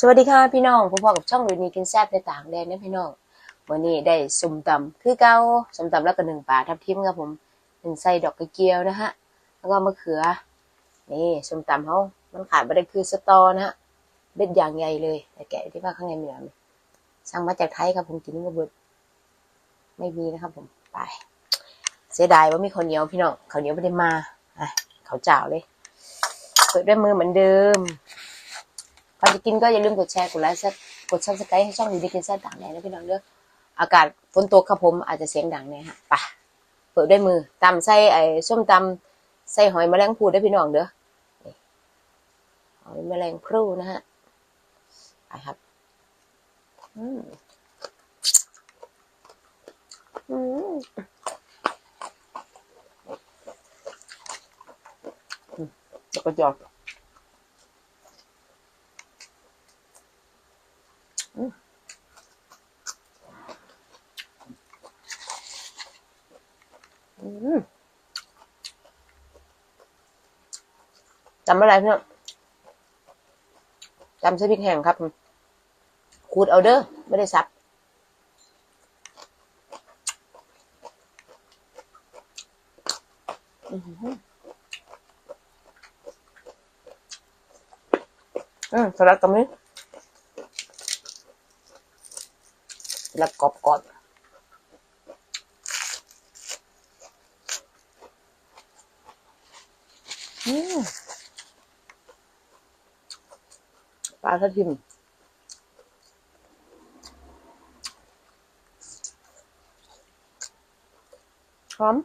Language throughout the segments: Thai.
สวัสดีค่ะพี่น้องพบกับช่องวินีกินแซ่บในต่างแดนนะพี่น้องวันนี้ได้สมตำคือเก้าสมตำแล้วก็หนึ่งปลาทับทิมครับผมหนึ่งใส่ดอกกระเจียวนะฮะแล้วก็มะเขือ นี่สมตำเขามันขาดไปได้คือสตอนะฮะเบ็ดอย่างใหญ่เลยแต่แกะที่ว่าข้างในมีอะไรสั่งมาจากไทยครับผมกินก็เบิดไม่มีนะครับผมไป เสียดายว่ามีข้าวเหนียวพี่น้องข้าวเหนียวไม่ได้มาอะเขาวเจ้าเลยเปิดด้วยมือเหมือนเดิม อนจะกินก็อย่าลืมกดแชร์กดไลค์กดซับสไครต์ให้ช่องดีดีกินแซ่บต่างแดนนะพี่น้องเด้ออากาศฝนตกครับผมอาจจะเสียงดังเนี่ยฮะไปเปิดด้วยมือตำใส่ไอ้ส้มตำใส่หอยแมลงภูได้พี่น้องเด้อหอยแมลงภูนะฮะไปครับอืมอืมอืมแล้วก็จอด อืม จำอะไรเพื่อนจำใช้พริกแห้งครับขูดเอาเด้อไม่ได้ซับอือหืออืมสลัดกับนี้ สลัดกรอบกรอบๆปลาทับทิมหอม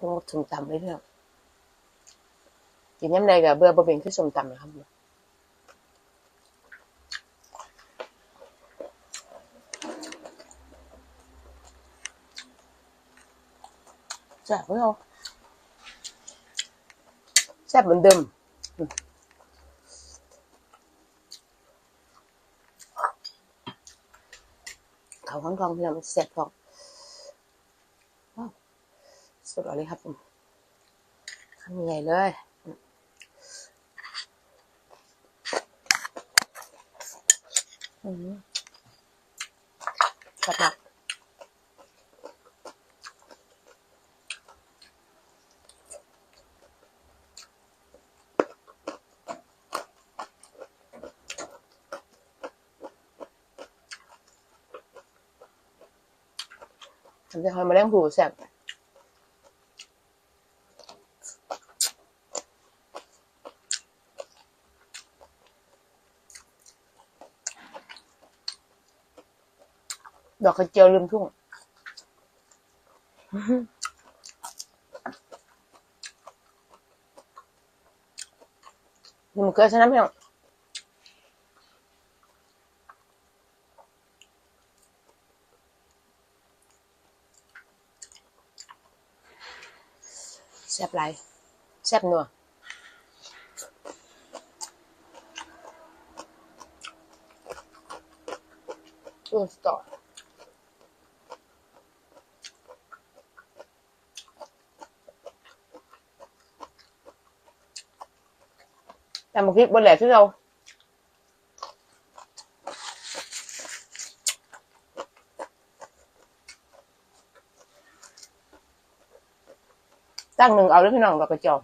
ลงถึงตำเลยเนี่ย กินยำใดกับเบื่อบ่เป็นคือสมตำนะครับแซ่บไหมเอาแซ่บเหมือนเดิมเขาข้างทองพี่น้องแซ่บทองว้าวสุดยอดเลยครับผมคำใหญ่เลย อืมอืมแซ่บมากทำใจคอยมาเล่นผูแซ่บ ดอกกระเจียวลืมทุ่ง นี่มันเกิดใช่ไหมพี่น้องแซ่บไรแซ่บนัวอืมต่อ แต่มาพริกบนแหลกที่เราตั้งหนึ่งเอาแล้วพี่น้องดอกกระจอก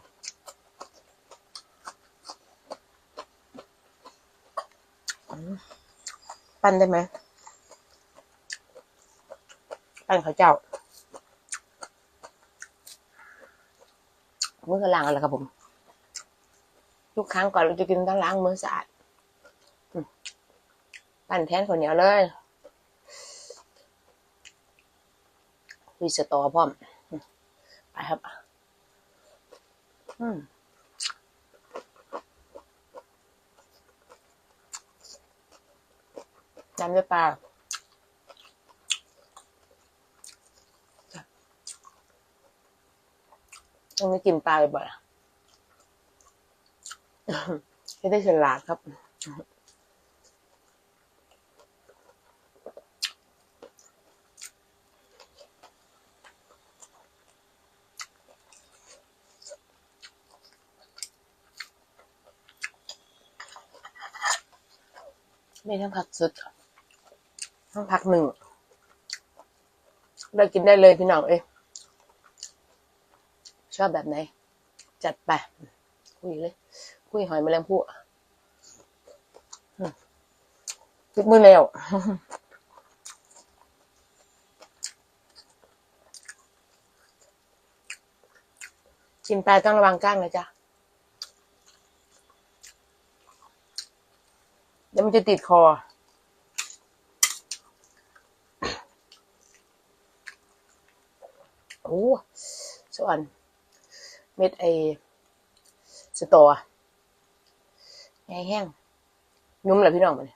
ปั้นได้ไหมปั้นข้าวเจ้า มือกลางอะไรครับผม ทุกครั้งก่อนเราจะกินต้องล้างมือสะอาดปั้นแทนข้าวเหนียวเลยมีสตอพร้อม ไปครับ อืมจำด้วยปลาต้องไม่กินปลาบ่อยๆ ให้ได้ฉลาดครับ ไม่ต้องพักสุดต้องพักหนึ่งเรากินได้เลยพี่น้องเอ้ยชอบแบบไหน จัดไปคุยเลย คุยหอยแมลงภู่อืมติดมือแล้วกินปลาต้องระวังก้างนะจ๊ะเดี๋ยวมันจะติดคอ โอ้ส่วนเม็ดไอสตอ ไงแห้งนุ่มเลยพี่น้องมัน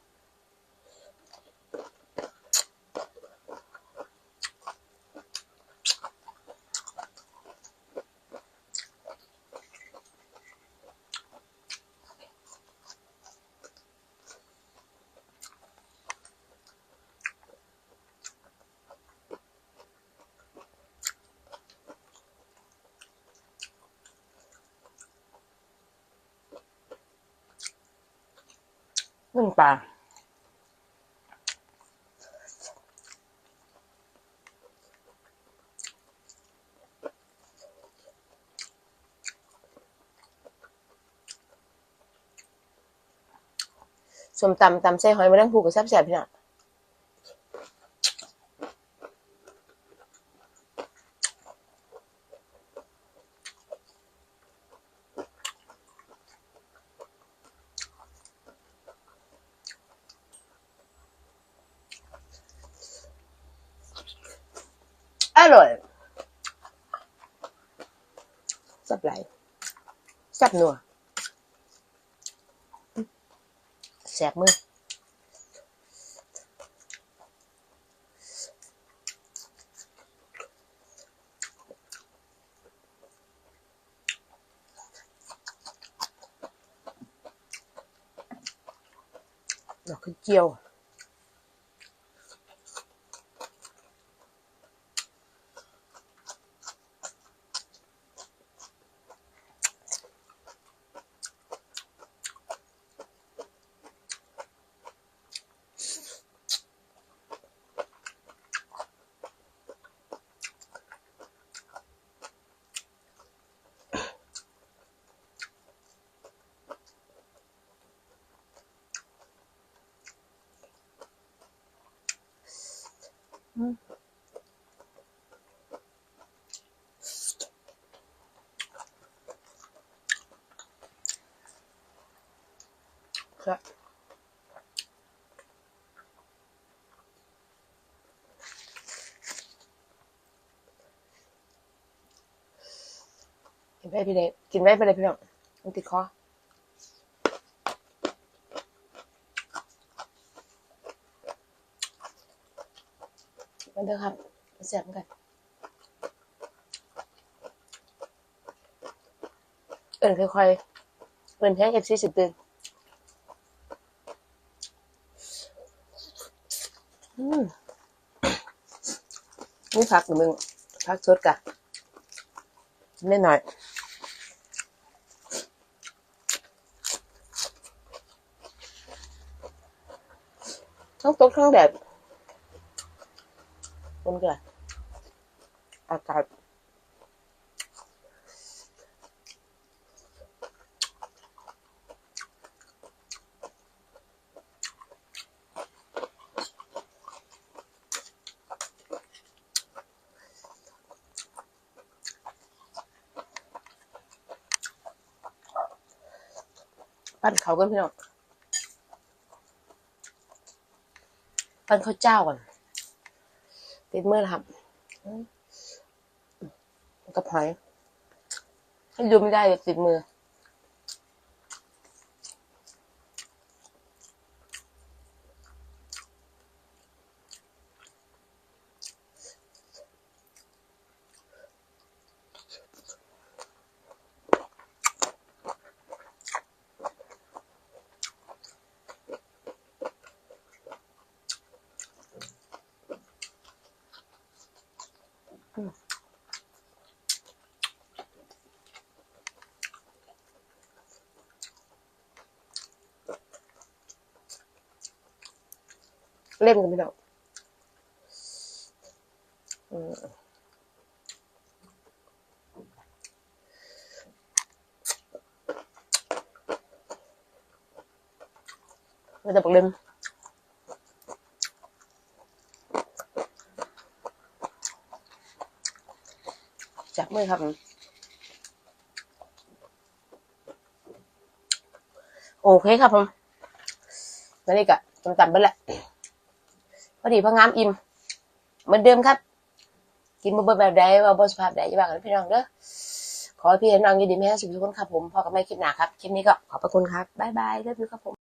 ยนึ่งปลาส้มตำตำใส่หอยมาดังผูกกับแซ่บๆพี่น้องอ อร่อยสับไหลสับหนัวแสบมือดอกขึ้นเจียว ครับกินไปพี่เด็กกินไปไปเลยพี่น้องมันติดคอ เด้อครับเสียบกัน เอิ่นค่อยๆเปิดแห้งเอฟซีสิบตื่นนี่พักหนึ่งมึงพักสดกะนิดหน่อยทั้งตกทั้งแดด บนกันอากาศปั้นเขากันพี่น้องปั้นข้าวเจ้าก่อน ติดมือแล้วครับอืมกับหอยให้ดูไม่ได้ติดมือ เล่นกันพี่น้องอืมไม่ต้องบอกเล่นจับมือครับโอเคครับผมแล้วนี่ก็จำตำไปแหละ อดีพองามอิ่มเหมือนเดิมครับ กินมาเบิแบบใดว่าบสภาพใดจะบ้างกันพี่น้องเด้อขอให้พี่น้องอยินดีแม่สุขทุกคนครับผมพอกับไม่คลิปหนาครับคลิปนี้ก็ขอบพระคุณครับบ๊ายบายเลิฟยูครับผม